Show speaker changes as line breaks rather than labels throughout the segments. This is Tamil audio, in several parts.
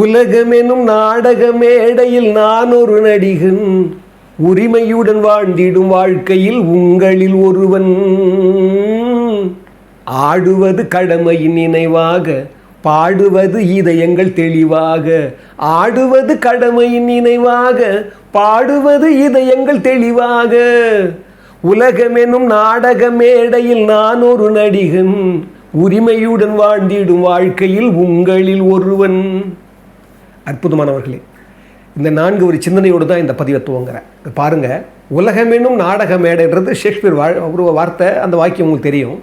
உலகமெனும் நாடக மேடையில் நான் ஒரு நடிகன். உரிமையுடன் வாழ்ந்திடும் வாழ்க்கையில் உங்களில் ஒருவன். ஆடுவது கடமையின் நினைவாக பாடுவது இதயங்கள் தெளிவாக. ஆடுவது கடமையின் நினைவாக பாடுவது இதயங்கள் தெளிவாக. உலகமெனும் நாடக மேடையில் நான் ஒரு நடிகன். உரிமையுடன் வாழ்ந்திடும் வாழ்க்கையில் உங்களில் ஒருவன். அற்புதமானவர்களே. இந்த நான்கு ஒரு சிந்தனையோடு தான் இந்த பதிவை துவங்குறேன். பாருங்கள் உலகமேனும் நாடக மேடைன்றது ஷேக்ஸ்பியர் வா ஒரு வார்த்தை அந்த வாக்கியம் உங்களுக்கு தெரியும்.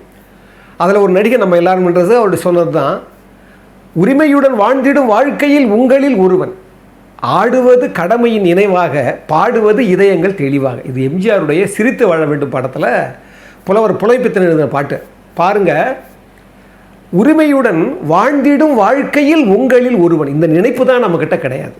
அதில் ஒரு நடிகை நம்ம எல்லாரும்ன்றது அவருடைய சொன்னது தான் உரிமையுடன் வாழ்ந்திடும் வாழ்க்கையில் உங்களில் ஒருவன். ஆடுவது கடமையின் நினைவாக பாடுவது இதயங்கள் தெளிவாக. இது எம்ஜிஆருடைய சிரித்து வாழ வேண்டும் படத்தில் புலவர் புலைப்பித்தன் எழுதின பாட்டு. பாருங்கள் உரிமையுடன் வாழ்ந்திடும் வாழ்க்கையில் உங்களில் ஒருவன். இந்த நினைப்பு தான் நம்மக்கிட்ட கிடையாது.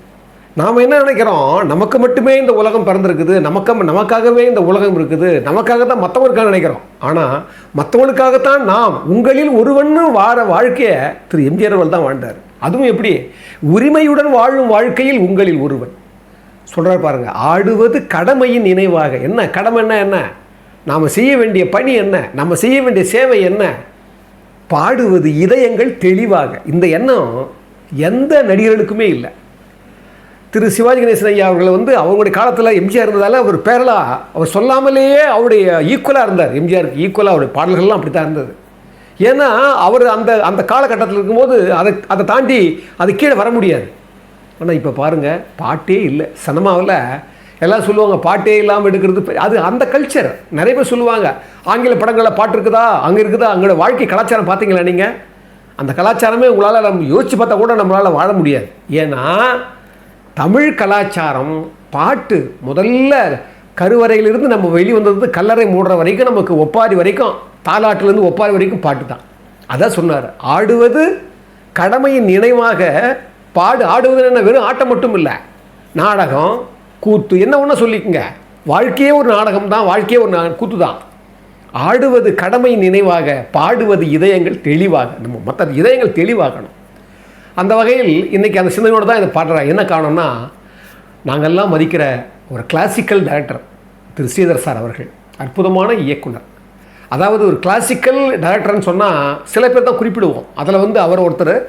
நாம் என்ன நினைக்கிறோம்? நமக்கு மட்டுமே இந்த உலகம் பிறந்திருக்குது. நமக்கு நமக்காகவே இந்த உலகம் இருக்குது. நமக்காக தான் மற்றவங்களுக்காக நினைக்கிறோம். ஆனால் மற்றவங்களுக்காகத்தான் நாம் உங்களில் ஒருவன்னு வார வாழ்க்கையை திரு எம்ஜிஆர் அவர்கள் தான் வாழ்ந்தார். அதுவும் எப்படி? உரிமையுடன் வாழும் வாழ்க்கையில் உங்களில் ஒருவன். சொல்கிறார் பாருங்கள் ஆடுவது கடமையின் நினைவாக. என்ன? கடமை என்ன என்ன? நாம் செய்ய வேண்டிய பணி என்ன? நம்ம செய்ய வேண்டிய சேவை என்ன? பாடுவது இதயங்கள் தெளிவாக. இந்த எண்ணம் எந்த நடிகர்களுக்குமே இல்லை. திரு சிவாஜி கணேசன் ஐயா அவர்களை வந்து அவங்களுடைய காலத்தில் எம்ஜிஆர் இருந்ததால் அவர் பேரலாக அவர் சொல்லாமலேயே அவருடைய ஈக்குவலாக இருந்தார். எம்ஜிஆருக்கு ஈக்குவலாக அவருடைய பாடல்கள்லாம் அப்படி தான் இருந்தது. ஏன்னா அவர் அந்த அந்த காலகட்டத்தில் இருக்கும்போது அதை அதை தாண்டி அது கீழே வர முடியாது. ஆனால் இப்போ பாருங்கள் பாட்டே இல்லை. சினிமாவில் எல்லாம் சொல்லுவாங்க பாட்டே இல்லாமல் எடுக்கிறது. அது அந்த கல்ச்சர் நிறைய பேர் சொல்லுவாங்க ஆங்கில படங்களில் பாட்டு இருக்குதா? அங்கே இருக்குதா? அங்களோட வாழ்க்கை கலாச்சாரம் பார்த்தீங்களா நீங்கள் அந்த கலாச்சாரமே உங்களால் நம்ம யோசிச்சு பார்த்தா கூட நம்மளால் வாழ முடியாது. ஏன்னா தமிழ் கலாச்சாரம் பாட்டு முதல்ல கருவறையிலிருந்து நம்ம வெளி வந்தது கல்லறை மூடுற வரைக்கும் நமக்கு ஒப்பாரி வரைக்கும் தாலாட்டிலேருந்து ஒப்பாரி வரைக்கும் பாட்டு தான். அதான் சொன்னார். ஆடுவது கடமையின் நினைவாக பாடு ஆடுவது என்ன? வெறும் ஆட்டம் மட்டும் இல்லை. நாடகம் கூத்து. என்ன ஒன்று சொல்லிக்கங்க? வாழ்க்கையே ஒரு நாடகம் தான் வாழ்க்கையே ஒரு நா- கூத்து தான் ஆடுவது கடமை நினைவாக பாடுவது இதயங்கள் தெளிவாக. நம்ம மற்ற இதயங்கள் தெளிவாகணும். அந்த வகையில் இன்றைக்கி அந்த சிந்தனையோடு தான் இதை பாடுறேன் என்ன காரணம்னா நாங்கள்லாம் மதிக்கிற ஒரு கிளாசிக்கல் டைரக்டர் திரு ஸ்ரீதர் சார் அவர்கள் அற்புதமான இயக்குனர். அதாவது ஒரு கிளாசிக்கல் டைரக்டர்னு சொன்னால் சில பேர் தான் குறிப்பிடுவோம். அதில் வந்து அவர் ஒருத்தர்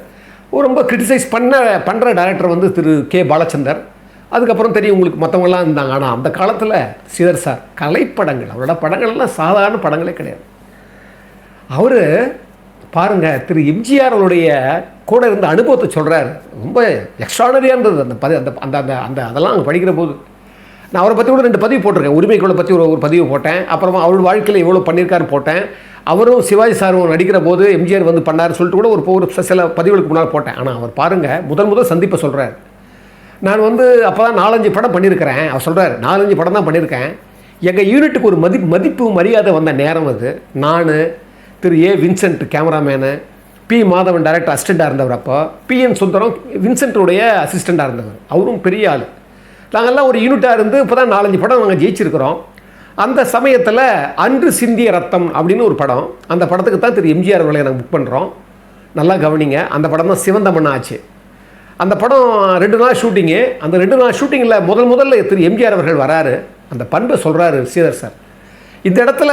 ஒரு ரொம்ப கிரிட்டிசைஸ் பண்ண பண்ணுற டைரக்டர் வந்து திரு கே. பாலச்சந்தர். அதுக்கப்புறம் தெரியும் உங்களுக்கு மற்றவங்களாம் இருந்தாங்க. ஆனால் அந்த காலத்தில் சிதர் சார் கலைப்படங்கள். அவரோட படங்கள்லாம் சாதாரண படங்களே கிடையாது. அவர் பாருங்கள் திரு எம்ஜிஆர் அவருடைய கூட இருந்த அனுபவத்தை சொல்கிறார் ரொம்ப எக்ஸ்ட்ரானரியாக இருந்தது. அந்த பதி அந்த அந்த அந்த அந்த அதெல்லாம் அங்கே படிக்கிற போது. நான் அவரை பற்றி கூட ரெண்டு பதிவு போட்டிருக்கேன். உரிமைகளை பற்றி ஒரு ஒரு பதிவு போட்டேன். அப்புறமா அவரோட வாழ்க்கையில் எவ்வளோ பண்ணியிருக்காரு போட்டேன். அவரும் சிவாஜி சாரும் நடிக்கிற போது எம்ஜிஆர் வந்து பண்ணார் சொல்லிட்டு கூட ஒரு ஒரு சில பதிவுகளுக்கு முன்னால் போட்டேன். ஆனால் அவர் பாருங்கள் முதல் முதல் சந்திப்பை சொல்கிறார் நான் வந்து அப்போ தான் நாலஞ்சு படம் பண்ணியிருக்கிறேன் அவர் சொல்கிறார் நாலஞ்சு படம் தான் பண்ணியிருக்கேன் எங்கள் யூனிட்டுக்கு ஒரு மதி மதிப்பு மரியாதை வந்த நேரம் அது. நான் திரு A Vincent cameraman P Madhavan director அசிஸ்டண்ட்டாக இருந்தவர் அப்போ. பிஎன் சுந்தரம் வின்சென்ட்டுடைய அசிஸ்டண்ட்டாக இருந்தவர். அவரும் பெரிய ஆள். நாங்கள்லாம் ஒரு யூனிட்டாக இருந்து இப்போ தான் நாலஞ்சு படம் நாங்கள் ஜெயிச்சிருக்கிறோம். அந்த சமயத்தில் அன்று சிந்திய ரத்தம் அப்படின்னு ஒரு படம். அந்த படத்துக்கு தான் திரு எம்ஜிஆர் அவர்களை நாங்கள் புக் பண்ணுறோம் நல்லா கவனிங்க. அந்த படம் தான் சிவந்தமன் ஆச்சு அந்த படம் ரெண்டு நாள் ஷூட்டிங்கு. அந்த ரெண்டு நாள் ஷூட்டிங்கில் முதல் முதல்ல திரு எம்ஜிஆர் அவர்கள் வராரு. அந்த பண்பை சொல்கிறாரு சீதர் சார். இந்த இடத்துல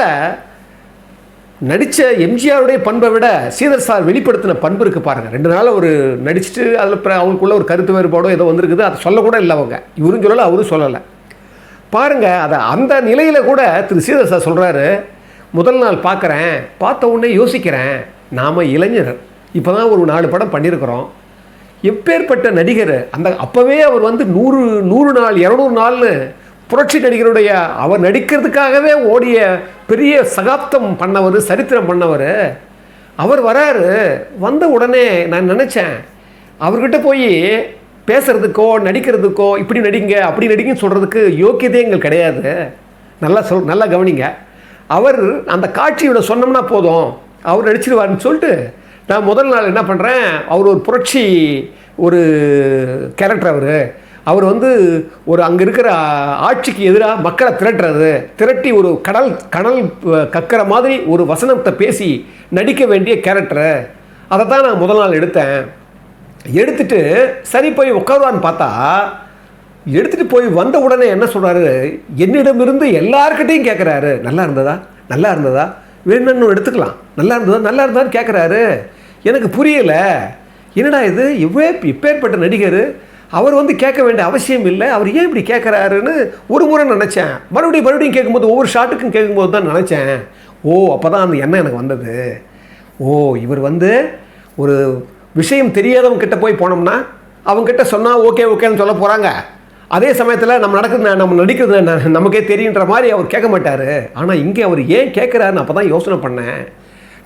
நடித்த எம்ஜிஆருடைய பண்பை விட சீதர் சார் வெளிப்படுத்தின பண்பு இருக்குது பாருங்கள் ரெண்டு நாள் ஒரு நடிச்சுட்டு அதில் அவங்களுக்குள்ள ஒரு கருத்து வேறுபாடோ ஏதோ வந்திருக்குது. அதை சொல்லக்கூட இல்லை அவங்க. இவரும் சொல்லலை அவரும் சொல்லலை. பாருங்கள் அதை அந்த நிலையில் கூட திரு சீதர் சார் சொல்கிறாரு முதல் நாள் பார்க்குறேன் பார்த்த உடனே யோசிக்கிறேன். நாம் இளைஞர் இப்போ தான் ஒரு நாலு படம் பண்ணியிருக்கிறோம். எப்பேற்பட்ட நடிகர் அந்த அப்போவே அவர் வந்து நூறு நூறு நாள் இரநூறு நாள்னு புரட்சி நடிகருடைய அவர் நடிக்கிறதுக்காகவே ஓடிய பெரிய சகாப்தம் பண்ணவர் சரித்திரம் பண்ணவர். அவர் வராரு வந்த உடனே நான் நினச்சேன் அவர்கிட்ட போய் பேசுகிறதுக்கோ நடிக்கிறதுக்கோ இப்படி நடிங்க அப்படி நடிங்கன்னு சொல்கிறதுக்கு யோக்கியதே எங்கள் கிடையாது. நல்லா சொல் நல்லா கவனிங்க. அவர் அந்த காட்சியோட சொன்னோம்னா போதும் அவர் நடிச்சிருவாருன்னு சொல்லிட்டு நான் முதல் நாள் என்ன பண்ணுறேன் அவர் ஒரு புரட்சி ஒரு கேரக்டர் அவர். அவர் வந்து ஒரு அங்கே இருக்கிற ஆட்சிக்கு எதிராக மக்களை திரட்டுறது. திரட்டி ஒரு கடல் கடல் கக்கிற மாதிரி ஒரு வசனத்தை பேசி நடிக்க வேண்டிய கேரக்டரு அதை தான் நான் முதல் நாள் எடுத்தேன். எடுத்துட்டு சரி போய் உட்காருவான்னு பார்த்தா எடுத்துட்டு போய் வந்த உடனே என்ன சொல்கிறாரு என்னிடமிருந்து எல்லாருக்கிட்டையும் கேட்குறாரு நல்லா இருந்ததா? நல்லா இருந்ததா? வேணும்னு எடுத்துக்கலாம். நல்லா இருந்ததா? நல்லா இருந்தான்னு கேட்குறாரு எனக்கு புரியல. என்னடா இது? இவ்வே இப்பேற்பட்ட நடிகர். அவர் வந்து கேட்க வேண்டிய அவசியம் இல்லை. அவர் ஏன் இப்படி கேட்குறாருன்னு ஒரு முறை நினச்சேன். மறுபடியும் மறுபடியும் கேட்கும்போது ஒவ்வொரு ஷாட்டுக்கும் கேட்கும்போது தான் நினச்சேன். ஓ அப்போ தான் அந்த எண்ணம் எனக்கு வந்தது. ஓ இவர் வந்து ஒரு விஷயம் தெரியாதவங்க கிட்ட போய் போனோம்னா அவங்ககிட்ட சொன்னால் ஓகே ஓகேன்னு சொல்ல போகிறாங்க அதே சமயத்தில் நம்ம நடக்கிறது நம்ம நடிக்கிறது நமக்கே தெரியுன்ற மாதிரி அவர் கேட்க மாட்டார். ஆனால் இங்கே அவர் ஏன் கேட்குறாருன்னு அப்போ தான் யோசனை பண்ணேன்.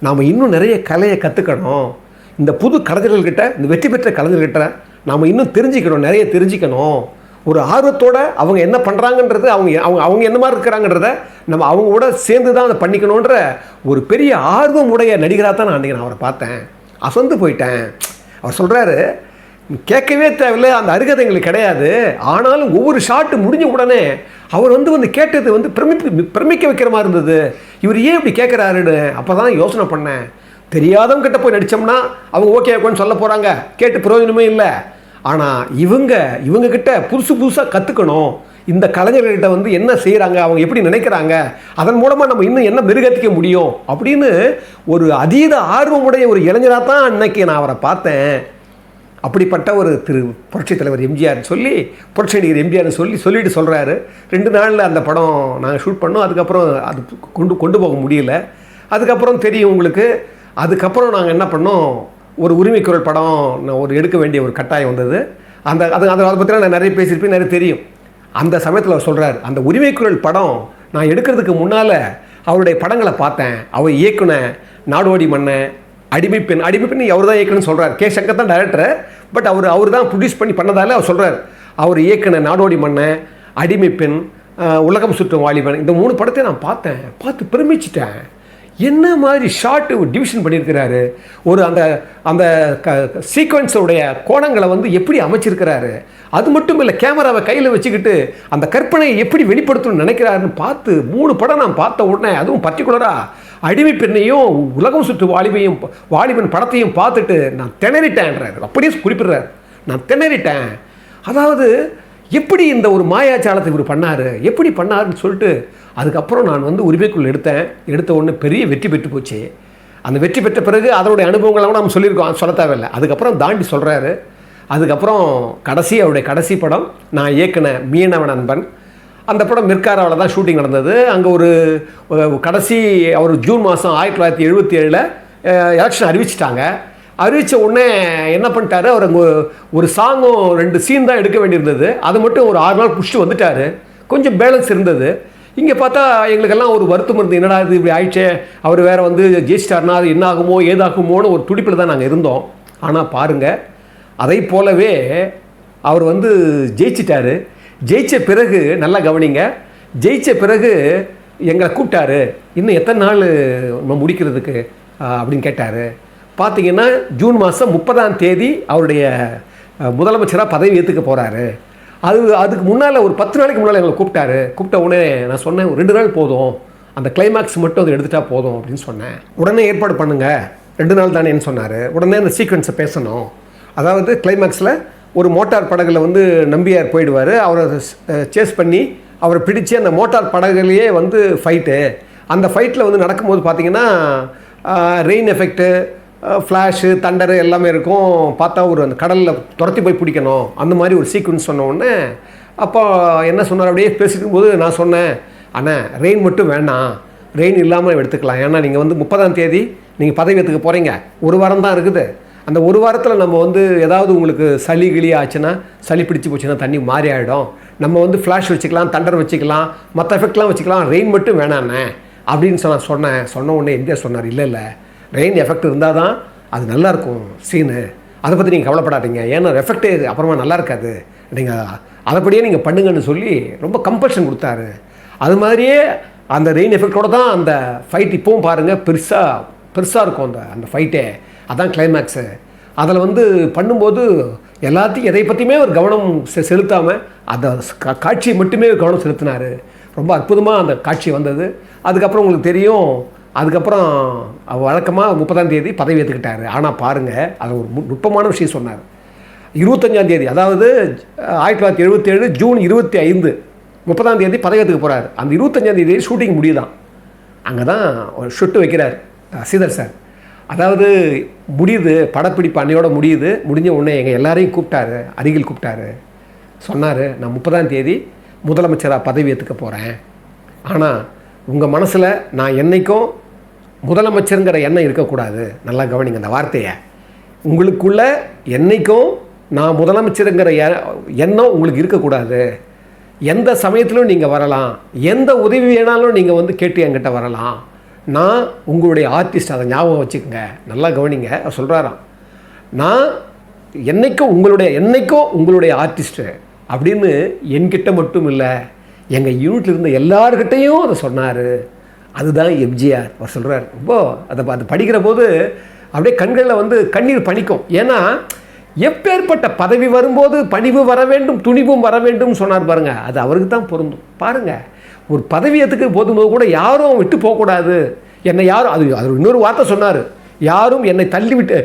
நாம் இன்னும் நிறைய கலையை கற்றுக்கணும் இந்த புது கலைஞர்கள்கிட்ட இந்த வெற்றி பெற்ற கலைஞர்கள்கிட்ட நாம் இன்னும் தெரிஞ்சுக்கணும் நிறைய தெரிஞ்சுக்கணும். ஒரு ஆர்வத்தோடு அவங்க என்ன பண்ணுறாங்கன்றது அவங்க அவங்க அவங்க என்ன மாதிரி இருக்கிறாங்கன்றத நம்ம அவங்க கூட சேர்ந்து தான் அதை பண்ணிக்கணுன்ற ஒரு பெரிய ஆர்வம் உடைய நடிகராக தான் நான் அன்றைக்கி நான் அவரை பார்த்தேன். அசந்து போயிட்டேன். அவர் சொல்கிறாரு கேட்கவே தேவையில்லை. அந்த அருகதை எங்களுக்கு கிடையாது. ஆனாலும் ஒவ்வொரு ஷாட்டு முடிஞ்ச உடனே அவர் வந்து வந்து கேட்டது வந்து பிரமிப்பு பிரமிக்க வைக்கிற மாதிரி இருந்தது. இவர் ஏன் இப்படி கேட்குறாருன்னு அப்போ தான் யோசனை பண்ணேன். தெரியாதவங்க கிட்ட போய் நடித்தோம்னா அவங்க ஓகே ஓகேன்னு சொல்ல போகிறாங்க கேட்டு பிரயோஜனமே இல்லை. ஆனால் இவங்க இவங்க கிட்ட புதுசு புதுசாக கற்றுக்கணும் இந்த கலைஞர்கள்கிட்ட வந்து என்ன செய்கிறாங்க அவங்க எப்படி நினைக்கிறாங்க அதன் மூலமாக நம்ம இன்னும் என்ன மெருகத்திக்க முடியும் அப்படின்னு ஒரு அதீத ஆர்வமுடைய ஒரு இளைஞராக தான் அன்னைக்கு நான் அவரை பார்த்தேன். அப்படிப்பட்ட ஒரு திரு புரட்சி தலைவர் எம்ஜிஆர்னு சொல்லி புரட்சி நடிகர் எம்ஜிஆர்னு சொல்லி சொல்லிட்டு சொல்கிறாரு ரெண்டு நாளில் அந்த படம் நாங்கள் ஷூட் பண்ணோம். அதுக்கப்புறம் அது கொண்டு கொண்டு போக முடியல. அதுக்கப்புறம் தெரியும் உங்களுக்கு. அதுக்கப்புறம் நாங்கள் என்ன பண்ணோம்? ஒரு உரிமைக்குரல் படம் நான் ஒரு எடுக்க வேண்டிய ஒரு கட்டாயம் வந்தது. அந்த அது அதை பற்றிலாம் நான் நிறைய பேசியிருப்பேன் நிறைய தெரியும். அந்த சமயத்தில் அவர் சொல்கிறார் அந்த உரிமைக்குரல் படம் நான் எடுக்கிறதுக்கு முன்னால் அவருடைய படங்களை பார்த்தேன். அவர் இயக்குன நாடோடி மன்னன் அடிமை பெண் அடிமைப்பெண் அவர் தான் இயக்கணும்னு சொல்கிறார் கே. சங்கர் தான் டேரக்டர் பட் அவர் அவர் தான் ப்ரொடியூஸ் பண்ணி பண்ணதால அவர் சொல்கிறார் அவர் இயக்குன நாடோடி மன்னன் அடிமை பெண் உலகம் சுற்றும் வாலிபன் இந்த மூணு படத்தை நான் பார்த்தேன். பார்த்து பிரமிச்சிட்டேன். என்ன மாதிரி ஷார்ட்டு டிவிஷன் பண்ணியிருக்கிறாரு? ஒரு அந்த அந்த க சீக்வன்ஸோடைய கோணங்களை வந்து எப்படி அமைச்சிருக்கிறாரு? அது மட்டும் இல்லை கேமராவை கையில் வச்சுக்கிட்டு அந்த கற்பனையை எப்படி வெளிப்படுத்தணும்னு நினைக்கிறாருன்னு பார்த்து மூணு படம் நான் பார்த்த உடனே அதுவும் பர்டிகுலராக அடிமை பெண்ணையும் உலகம் சுற்று வாலிபையும் வாலிபன் படத்தையும் பார்த்துட்டு நான் திணறிட்டேன்றார். அப்படியே குறிப்பிடுறார். நான் திணறிட்டேன். அதாவது எப்படி இந்த ஒரு மாயாச்சாலத்தை இவர் பண்ணார்? எப்படி பண்ணாருன்னு சொல்லிட்டு அதுக்கப்புறம் நான் வந்து உரிமைக்குள் எடுத்தேன். எடுத்த உடனே பெரிய வெற்றி பெற்று போச்சு. அந்த வெற்றி பெற்ற பிறகு அதனுடைய அனுபவங்களை கூட நம்ம சொல்லியிருக்கோம். சொல்ல தேவையில்லை. அதுக்கப்புறம் தாண்டி சொல்கிறாரு அதுக்கப்புறம் கடைசி அவருடைய கடைசி படம் நான் இயக்குன மீனவன் அன்பன். அந்த படம் மிர்காராவில் தான் ஷூட்டிங் நடந்தது. அங்கே ஒரு கடைசி அவர் ஜூன் மாதம் ஆயிரத்தி தொள்ளாயிரத்தி எழுபத்தி ஏழில் எலெக்ஷன் அறிவிச்சிட்டாங்க. அறிவித்த உடனே என்ன பண்ணிட்டாரு? அவர் அங்கே ஒரு சாங்கும் ரெண்டு சீன் தான் எடுக்க வேண்டியிருந்தது. அது மட்டும் ஒரு ஆறு நாள் பிடிச்சிட்டு வந்துட்டார். கொஞ்சம் பேலன்ஸ் இருந்தது. இங்கே பார்த்தா எங்களுக்கெல்லாம் ஒரு வருத்தம் இருந்து என்னடா இது இப்படி ஆயிடுச்சே? அவர் வேறு வந்து ஜெயிச்சிட்டார்னா அது என்ன ஆகுமோ ஏதாகுமோன்னு ஒரு துடிப்பில் தான் நாங்கள் இருந்தோம். ஆனால் பாருங்கள் அதை போலவே அவர் வந்து ஜெயிச்சிட்டாரு. ஜெயித்த பிறகு நல்லா கவனிங்க. ஜெயித்த பிறகு எங்களை கூப்பிட்டாரு. இன்னும் எத்தனை நாள் நம்ம முடிக்கிறதுக்கு? அப்படின்னு கேட்டார். பார்த்தீங்கன்னா ஜூன் மாதம் முப்பதாம் தேதி அவருடைய முதலமைச்சராக பதவி ஏற்றுக்க போகிறாரு அது அதுக்கு முன்னால் ஒரு பத்து நாளைக்கு முன்னால் எங்களை கூப்பிட்டாரு. கூப்பிட்ட உடனே நான் சொன்னேன் ஒரு ரெண்டு நாள் போதும். அந்த கிளைமாக்ஸ் மட்டும் அதை எடுத்துட்டா போதும் அப்படின்னு சொன்னேன். உடனே ஏற்பாடு பண்ணுங்கள் ரெண்டு நாள் தானேன்னு சொன்னார். உடனே அந்த சீக்வன்ஸை பேசணும். அதாவது கிளைமாக்ஸில் ஒரு மோட்டார் படகுல வந்து நம்பியார் போயிடுவார். அவரை சேஸ் பண்ணி அவரை பிடிச்சு அந்த மோட்டார் படகுலையே வந்து ஃபைட்டு அந்த ஃபைட்டில் வந்து நடக்கும்போது பார்த்தீங்கன்னா ரெயின் எஃபெக்ட்டு ஃப்ளாஷு தண்டரு எல்லாமே இருக்கும். பார்த்தா ஒரு அந்த கடலில் துரத்தி போய் பிடிக்கணும். அந்த மாதிரி ஒரு சீக்வன்ஸ் சொன்ன உடனே அப்போ என்ன சொன்னார்? அப்படியே பேசிக்கும் போது நான் சொன்னேன் அண்ணா ரெயின் மட்டும் வேண்டாம் ரெயின் இல்லாமல் எடுத்துக்கலாம். ஏன்னா நீங்கள் வந்து முப்பதாம் தேதி நீங்கள் பதவி எடுத்துக்க போகிறீங்க ஒரு வாரம் தான் இருக்குது. அந்த ஒரு வாரத்தில் நம்ம வந்து ஏதாவது உங்களுக்கு சளி கிளி ஆச்சுன்னா சளி பிடிச்சி போச்சுன்னா தண்ணி மாறி ஆகிடும் நம்ம வந்து ஃப்ளாஷ் வச்சுக்கலாம் தண்டர் வச்சுக்கலாம் மற்ற எஃபெக்ட்லாம் வச்சுக்கலாம். ரெயின் மட்டும் வேணாண்ணே. அப்படின்னு சொன்ன சொன்னேன் சொன்ன உடனே எம்ஜிஆர் சொன்னார் இல்லை இல்லை. ரெயின் எஃபெக்ட் இருந்தால் தான் அது நல்லாயிருக்கும் சீனு அதை பற்றி நீங்கள் கவலைப்படாதீங்க. ஏன்னா எஃபெக்ட்டு அப்புறமா நல்லா இருக்காது. நீங்கள் அதைப்படியே நீங்கள் பண்ணுங்கன்னு சொல்லி ரொம்ப கம்பல்ஷன் கொடுத்தாரு. அது மாதிரியே அந்த ரெயின் எஃபெக்டோடு தான் அந்த ஃபைட் இப்போவும் பாருங்கள் பெருசாக பெருசாக இருக்கும் அந்த அந்த ஃபைட்டே அதான் கிளைமேக்ஸு அதில் வந்து பண்ணும்போது எல்லாத்தையும் எதை பற்றியுமே ஒரு கவனம் செ செலுத்தாமல் அந்த காட்சியை மட்டுமே கவனம் செலுத்தினார். ரொம்ப அற்புதமாக அந்த காட்சி வந்தது. அதுக்கப்புறம் உங்களுக்கு தெரியும் அதுக்கப்புறம் வழக்கமாக முப்பதாம் தேதி பதவி ஏற்றுக்கிட்டார் ஆனால் பாருங்கள் அது ஒரு மு- நுட்பமான விஷயம் சொன்னார். இருபத்தஞ்சாம் தேதி அதாவது ஆயிரத்தி தொள்ளாயிரத்தி எழுபத்தேழு ஜூன் இருபத்தி ஐந்து முப்பதாம் தேதி பதவியத்துக்கு போகிறார் அந்த இருபத்தஞ்சாம் தேதி ஷூட்டிங் முடியுதான். அங்கே தான் ஒரு ஷொட்டு வைக்கிறார் சீதர் சார் அதாவது முடியுது படப்பிடிப்பு அன்னையோட முடியுது. முடிஞ்ச உடனே எங்கள் எல்லாரையும் கூப்பிட்டாரு அருகில் கூப்பிட்டாரு. சொன்னார் நான் முப்பதாம் தேதி முதலமைச்சராக பதவி ஏற்றுக்க போகிறேன் ஆனால் உங்கள் மனசில் நான் என்னைக்கும் முதலமைச்சருங்கிற எண்ணம் இருக்கக்கூடாது. நல்லா கவனிங்க அந்த வார்த்தையை. உங்களுக்குள்ள என்னைக்கும் நான் முதலமைச்சருங்கிற எண்ணம் உங்களுக்கு இருக்கக்கூடாது. எந்த சமயத்திலும் நீங்கள் வரலாம். எந்த உதவி வேணாலும் நீங்கள் வந்து கேட்டு என்கிட்ட வரலாம். நான் உங்களுடைய ஆர்டிஸ்ட் அதை ஞாபகம் வச்சுக்கோங்க. நல்லா கவனிங்க சொல்கிறாராம் நான் என்றைக்கும் உங்களுடைய என்றைக்கும் உங்களுடைய ஆர்டிஸ்ட்டு அப்படின்னு என்கிட்ட மட்டும் இல்லை எங்கள் யூனிட்டில் இருந்த எல்லார்கிட்டையும் அதை சொன்னார். அதுதான் எம்ஜிஆர் அவர் சொல்கிறார் ரொம்ப அதை அது படிக்கிற போது அப்படியே கண்களில் வந்து கண்ணீர் பணிக்கும் ஏன்னா எப்பேற்பட்ட பதவி வரும்போது பணிவு வர வேண்டும் துணிவும் வர வேண்டும் சொன்னார் பாருங்கள் அது அவருக்கு தான் பொருந்தும். பாருங்கள் ஒரு பதவியத்துக்கு போதும்போது கூட யாரும் விட்டு போகக்கூடாது. என்னை யாரும் அது அது இன்னொரு வார்த்தை சொன்னார். யாரும் என்னை தள்ளி விட்டு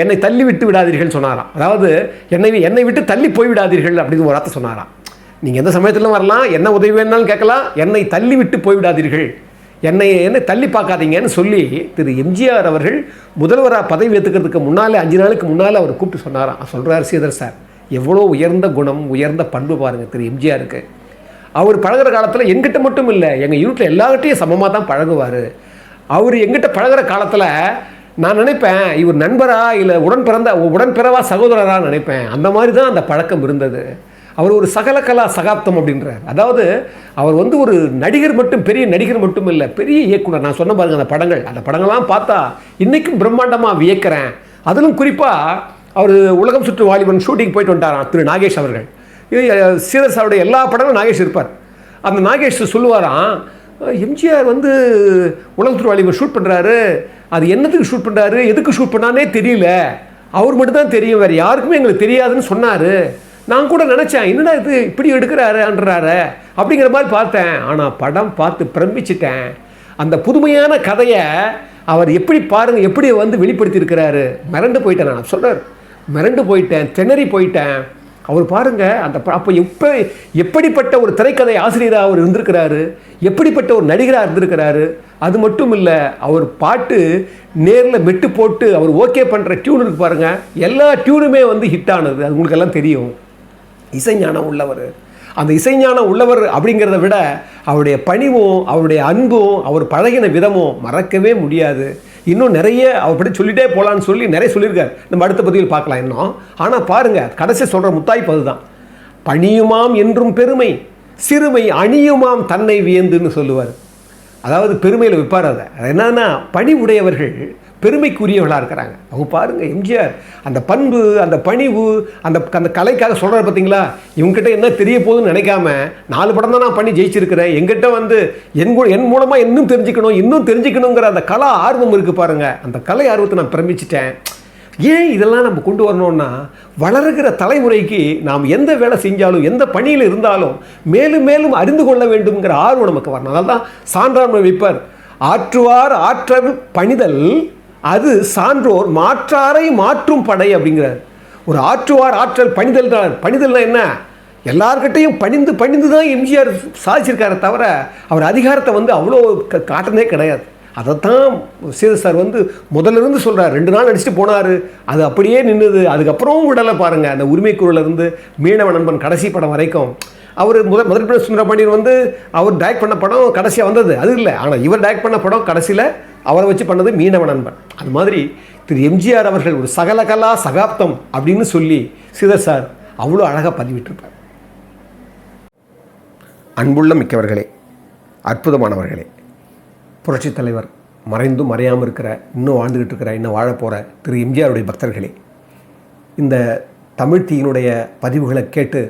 என்னை தள்ளி விட்டு விடாதீர்கள் சொன்னாராம். அதாவது என்னை என்னை விட்டு தள்ளி போய் விடாதீர்கள் அப்படின்னு ஒரு வார்த்தை சொன்னாராம். நீங்கள் எந்த சமயத்திலும் வரலாம் என்ன உதவி வேணாலும் கேட்கலாம் என்னை தள்ளி விட்டு போய்விடாதீர்கள். என்னை என்னை தள்ளி பார்க்காதீங்கன்னு சொல்லி திரு எம்ஜிஆர் அவர்கள் முதல்வராக பதவி ஏற்றுக்கிறதுக்கு முன்னாலே அஞ்சு நாளுக்கு முன்னால் அவர் கூப்பிட்டு சொன்னாராம். சொல்கிறார் சீதர் சார் எவ்வளோ உயர்ந்த குணம் உயர்ந்த பண்பு பாருங்கள் திரு எம்ஜிஆருக்கு. அவர் பழகுற காலத்தில் எங்கிட்ட மட்டும் இல்லை எங்கள் யூனிட்டில் எல்லார்கிட்டையும் சமமாக தான் பழகுவார். அவர் எங்கிட்ட பழகுற காலத்தில் நான் நினைப்பேன் இவர் நண்பரா இல்லை உடன் பிறந்த உடன் பிறவா சகோதரரா நினைப்பேன். அந்த மாதிரி தான் அந்த பழக்கம் இருந்தது. அவர் ஒரு சகலகலா சகாப்தம் அப்படின்றார். அதாவது அவர் வந்து ஒரு நடிகர் மட்டும் பெரிய நடிகர் மட்டும் இல்லை பெரிய இயக்குனர். நான் சொன்ன பாருங்க அந்த படங்கள். அந்த படங்கள்லாம் பார்த்தா இன்றைக்கும் பிரம்மாண்டமாக வியக்கிறேன். அதிலும் குறிப்பாக அவர் உலகம் சுற்று வாலிபன் ஷூட்டிங் போயிட்டு வந்துட்டாராம் திரு நாகேஷ் அவர்கள். இது அவருடைய எல்லா படங்களும் நாகேஷ் இருப்பார். அந்த நாகேஷ் சொல்லுவாராம் எம்ஜிஆர் வந்து உலகத்துறை வாலிபர் ஷூட் பண்ணுறாரு அது என்னத்துக்கு ஷூட் பண்ணுறாரு எதுக்கு ஷூட் பண்ணானே தெரியல. அவர் மட்டும் தான் தெரியும். வேறு யாருக்குமே எங்களுக்கு தெரியாதுன்னு சொன்னார். நான் கூட நினச்சேன் என்னடா இது இப்படி எடுக்கிறாருன்றாரு அப்படிங்கிற மாதிரி பார்த்தேன். ஆனால் படம் பார்த்து பிரமிச்சிட்டேன். அந்த புதுமையான கதையை அவர் எப்படி பாருங்கள் எப்படி வந்து வெளிப்படுத்தியிருக்கிறாரு மிரண்டு போயிட்டேன் நான். சொல்கிறார் மிரண்டு போயிட்டேன் திணறி போயிட்டேன். அவர் பாருங்கள் அந்த அப்போ எப்போ எப்படிப்பட்ட ஒரு திரைக்கதை ஆசிரியராக அவர் இருந்திருக்கிறாரு? எப்படிப்பட்ட ஒரு நடிகராக இருந்திருக்கிறாரு? அது மட்டும் இல்லை அவர் பாட்டு நேரில் மெட்டு போட்டு அவர் ஓகே பண்ணுற டியூன் இருக்கு பாருங்கள் எல்லா டியூனுமே வந்து ஹிட் ஆனது. அது உங்களுக்கு எல்லாம் தெரியும். இசைஞானம் உள்ளவர். அந்த இசைஞானம் உள்ளவர் அப்படிங்கிறத விட அவருடைய பணிவும் அவருடைய அன்பும் அவர் பழகின விதமும் மறக்கவே முடியாது. இன்னும் நிறைய அவர் படி சொல்லிட்டே போகலான்னு சொல்லி நிறைய சொல்லியிருக்கார். நம்ம அடுத்த பதிவில் பார்க்கலாம் இன்னும். ஆனால் பாருங்க கடைசி சொல்கிற முத்தாய்ப்பு அதுதான் பணியுமாம் என்றும் பெருமை சிறுமை அணியுமாம் தன்னை வியந்துன்னு சொல்லுவார். அதாவது பெருமையில் விற்பார் அதை. அது என்னன்னா பணி உடையவர்கள் பெருமைக்குரியவர்களாக இருக்கிறாங்க. அவங்க பாருங்க எம்ஜிஆர் அந்த பண்பு அந்த பணிவு அந்த அந்த கலைக்காக சொல்கிறார் பார்த்தீங்களா இவங்ககிட்ட என்ன தெரிய போகுதுன்னு நினைக்காம நாலு படம் தான் நான் பண்ணி ஜெயிச்சிருக்கிறேன். எங்கிட்ட வந்து என் கூட என் மூலமாக இன்னும் தெரிஞ்சுக்கணும் இன்னும் தெரிஞ்சுக்கணுங்கிற அந்த கலா ஆர்வம் இருக்குது பாருங்க. அந்த கலை ஆர்வத்தை நான் பிரமிச்சிட்டேன். ஏன் இதெல்லாம் நம்ம கொண்டு வரணும்னா வளருகிற தலைமுறைக்கு நாம் எந்த வேலை செஞ்சாலும் எந்த பணியில் இருந்தாலும் மேலும் மேலும் அறிந்து கொள்ள வேண்டும்ங்கிற ஆர்வம் நமக்கு வரணும். அதனால தான் சான்றாண்மை வைப்பார். ஆற்றுவார் ஆற்றல் பணிதல் அது சான்றோர் மாற்றாரை மாற்றும் படை அப்படிங்கிறார். ஒரு ஆற்றுவார் ஆற்றல் பணிதல் தான் பணிதல்னா என்ன? எல்லார்கிட்டையும் பணிந்து பணிந்து தான் எம்ஜிஆர் சாதிச்சிருக்காரே தவிர அவர் அதிகாரத்தை வந்து அவ்வளோ க- கிடையாது. அதைத்தான் சேது சார் வந்து முதல்ல இருந்து சொல்கிறார் ரெண்டு நாள் அடிச்சுட்டு போனார். அது அப்படியே நின்றுது அதுக்கப்புறம் விடலை பாருங்கள் அந்த உரிமை இருந்து மீனவ நண்பன் கடைசி படம் வரைக்கும் அவர் முதல் முதல் சுந்தரபாண்டியன் வந்து அவர் டைரக்ட் பண்ண படம் கடைசியாக வந்தது. அது இல்லை. ஆனால் இவர் டைரக்ட் பண்ண படம் கடைசியில் அவரை வச்சு பண்ணது மீனவ நண்பன். அது மாதிரி திரு எம்ஜிஆர் அவர்கள் ஒரு சகலகலா சகாப்தம் அப்படின்னு சொல்லி சிதர் சார் அவ்வளோ அழகாக பதிவிட்டிருப்பார். அன்புள்ள மிக்கவர்களே அற்புதமானவர்களே புரட்சித் தலைவர் மறைந்தும் மறையாமல் இருக்கிற இன்னும் வாழ்ந்துக்கிட்டு இருக்கிற இன்னும் வாழப் போகிற திரு எம்ஜிஆருடைய பக்தர்களே இந்த தமிழ் தீயினுடைய பதிவுகளை கேட்டு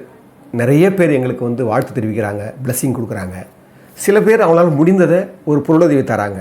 நிறைய பேர் எங்களுக்கு வந்து வாழ்த்து தெரிவிக்கிறாங்க பிளஸ்ஸிங் கொடுக்குறாங்க. சில பேர் அவங்களால முடிந்ததை ஒரு பொருளுதவி தராங்க.